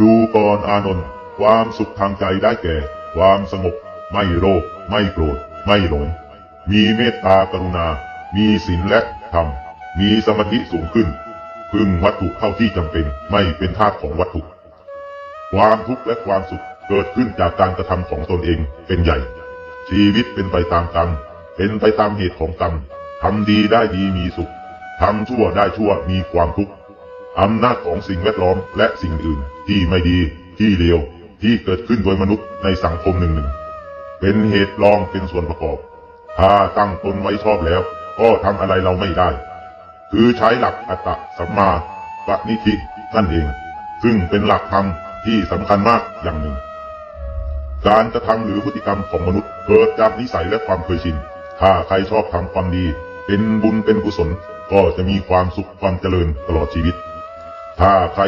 ดูก่อนอานนท์ความสุขทางใจได้แก่ ความสงบ ไม่โลภไม่โกรธ ไม่หลง มีเมตตากรุณา มีศีลและธรรม มีสมาธิสูงขึ้น พึ่งวัตถุเท่าที่จำเป็น ไม่เป็นทาสของวัตถุ ความทุกข์และความสุขเกิดขึ้นจากการกระทำของตนเองเป็นใหญ่ ชีวิตเป็นไปตามกรรม เป็นไปตามเหตุของกรรมทำดีได้ดีมีสุขทำชั่วได้ชั่วมีความทุกข์ อำนาจของสิ่งแวดล้อมและสิ่งอื่น ที่ไม่ดีที่เลวที่เกิดขึ้นโดยมนุษย์ในสังคมหนึ่งหนึ่งเป็นเหตุรองเป็นส่วนประกอบ ถ้าตั้งตนไว้ชอบแล้ว ก็ทำอะไรเราไม่ได้ คือใช้หลักอัตตะสัมมาปณิธินั่นเอง ซึ่งเป็นหลักธรรมที่สำคัญมากอย่างหนึ่ง การกระทำหรือพฤติกรรมของมนุษย์เกิดจากนิสัยและความเคยชิน ถ้าใครชอบทำความดี เป็นบุญเป็นกุศล ก็จะมีความสุขความเจริญตลอดชีวิต ถ้าใคร